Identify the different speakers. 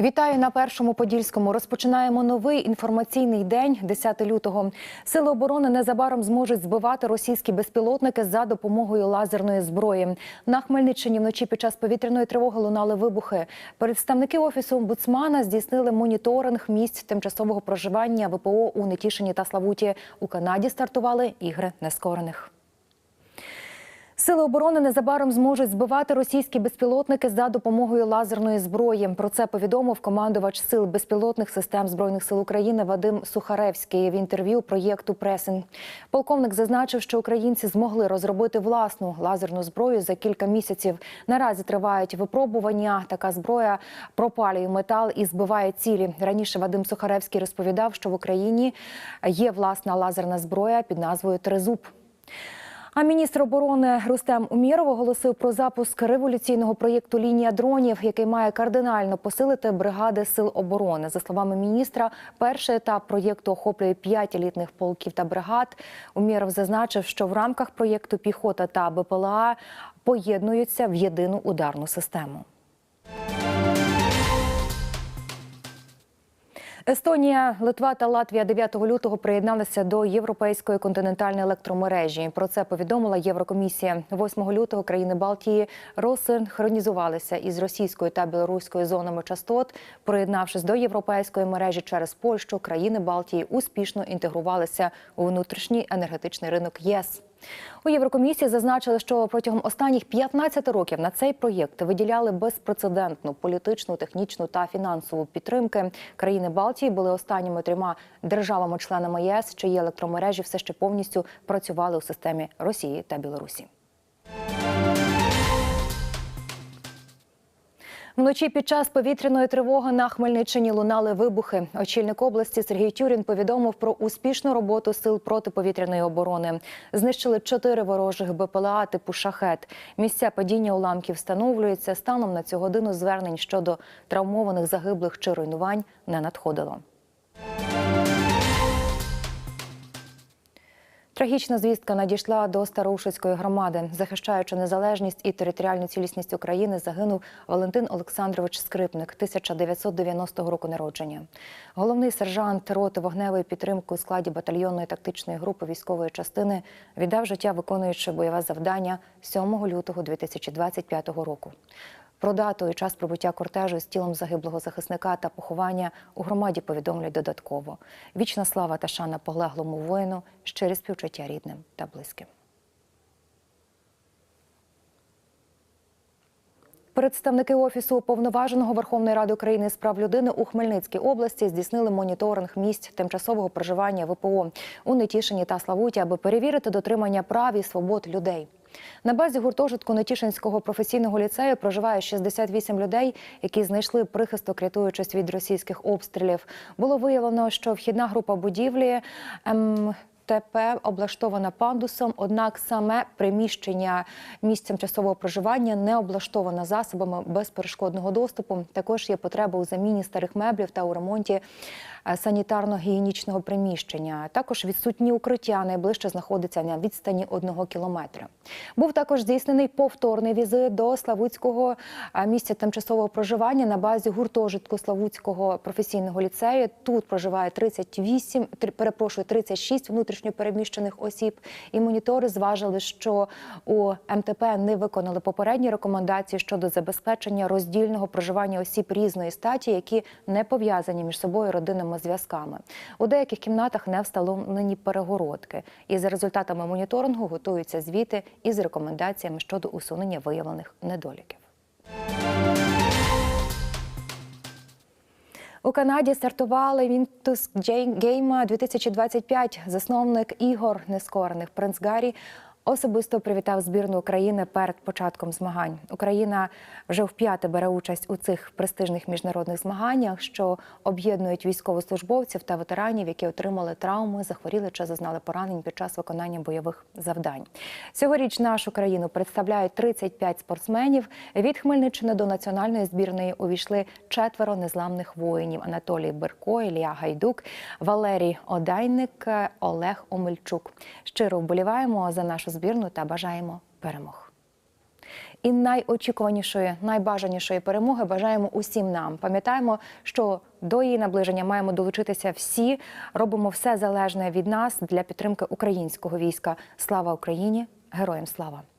Speaker 1: Вітаю на першому подільському. Розпочинаємо новий інформаційний день 10 лютого. Сили оборони незабаром зможуть збивати російські безпілотники за допомогою лазерної зброї. На Хмельниччині вночі під час повітряної тривоги лунали вибухи. Представники офісу омбудсмана здійснили моніторинг місць тимчасового проживання ВПО у Нетішині та Славуті. У Канаді стартували ігри нескорених. Сили оборони незабаром зможуть збивати російські безпілотники за допомогою лазерної зброї. Про це повідомив командувач сил безпілотних систем збройних сил України Вадим Сухаревський в інтерв'ю проєкту Пресинг. Полковник зазначив, що українці змогли розробити власну лазерну зброю за кілька місяців. Наразі тривають випробування. Така зброя пропалює метал і збиває цілі. Раніше Вадим Сухаревський розповідав, що в Україні є власна лазерна зброя під назвою Трезуб. А міністр оборони Рустем Уміров оголосив про запуск революційного проєкту Лінія дронів, який має кардинально посилити бригади сил оборони. За словами міністра, перший етап проєкту охоплює п'ять елітних полків та бригад. Уміров зазначив, що в рамках проєкту піхота та БПЛА поєднуються в єдину ударну систему. Естонія, Литва та Латвія 9 лютого приєдналися до європейської континентальної електромережі. Про це повідомила Єврокомісія. 8 лютого країни Балтії розсинхронізувалися із російською та білоруською зонами частот. Приєднавшись до європейської мережі через Польщу, країни Балтії успішно інтегрувалися у внутрішній енергетичний ринок ЄС. У Єврокомісії зазначили, що протягом останніх 15 років на цей проєкт виділяли безпрецедентну політичну, технічну та фінансову підтримки. Країни Балтії були останніми трьома державами-членами ЄС, чиї електромережі все ще повністю працювали у системі Росії та Білорусі. Вночі під час повітряної тривоги на Хмельниччині лунали вибухи. Очільник області Сергій Тюрін повідомив про успішну роботу сил протиповітряної оборони. Знищили чотири ворожих БПЛА типу шахет. Місця падіння уламків встановлюються. Станом на цю годину звернень щодо травмованих загиблих чи руйнувань не надходило. Трагічна звістка надійшла до Староушицької громади. Захищаючи незалежність і територіальну цілісність України, загинув Валентин Олександрович Скрипник, 1990 року народження. Головний сержант роти вогневої підтримки у складі батальйонної тактичної групи військової частини віддав життя, виконуючи бойове завдання 7 лютого 2025 року. Про дату і час прибуття кортежу з тілом загиблого захисника та поховання у громаді повідомлять додатково. Вічна слава та шана полеглому воїну, щирі співчуття рідним та близьким. Представники офісу уповноваженого Верховної Ради України з прав людини у Хмельницькій області здійснили моніторинг місць тимчасового проживання ВПО у Нетішині та Славуті, аби перевірити дотримання прав і свобод людей. На базі гуртожитку Нетішинського професійного ліцею проживає 68 людей, які знайшли прихисток, рятуючись від російських обстрілів. Було виявлено, що вхідна група будівлі. Ем, ТП облаштована пандусом, однак саме приміщення місць тимчасового проживання не облаштоване засобами безперешкодного доступу. Також є потреба у заміні старих меблів та у ремонті санітарно-гігієнічного приміщення. Також відсутні укриття найближче знаходиться на відстані одного кілометра. Був також здійснений повторний візит до Славутського місця тимчасового проживання на базі гуртожитку Славутського професійного ліцею. Тут проживає 38, перепрошую, 36 внутрішньопереміщених осіб. І монітори зважили, що у МТП не виконали попередні рекомендації щодо забезпечення роздільного проживання осіб різної статі, які не пов'язані між собою родинами зв'язками. У деяких кімнатах не встановлені перегородки. І за результатами моніторингу готуються звіти із рекомендаціями щодо усунення виявлених недоліків. У Канаді стартували Вінтус Гейма 2025. Засновник ігор нескорених принц Гаррі особисто привітав збірну України перед початком змагань. Україна вже вп'яте бере участь у цих престижних міжнародних змаганнях, що об'єднують військовослужбовців та ветеранів, які отримали травми, захворіли чи зазнали поранень під час виконання бойових завдань. Цьогоріч нашу країну представляють 35 спортсменів. Від Хмельниччини до національної збірної увійшли четверо незламних воїнів: Анатолій Берко, Ілля Гайдук, Валерій Одайник, Олег Омельчук. Щиро вболіваємо за нашу збірну та бажаємо перемог. і найочікуванішої, найбажанішої перемоги бажаємо усім нам. Пам'ятаємо, що до її наближення маємо долучитися всі. Робимо все залежне від нас для підтримки українського війська. Слава Україні! Героям слава!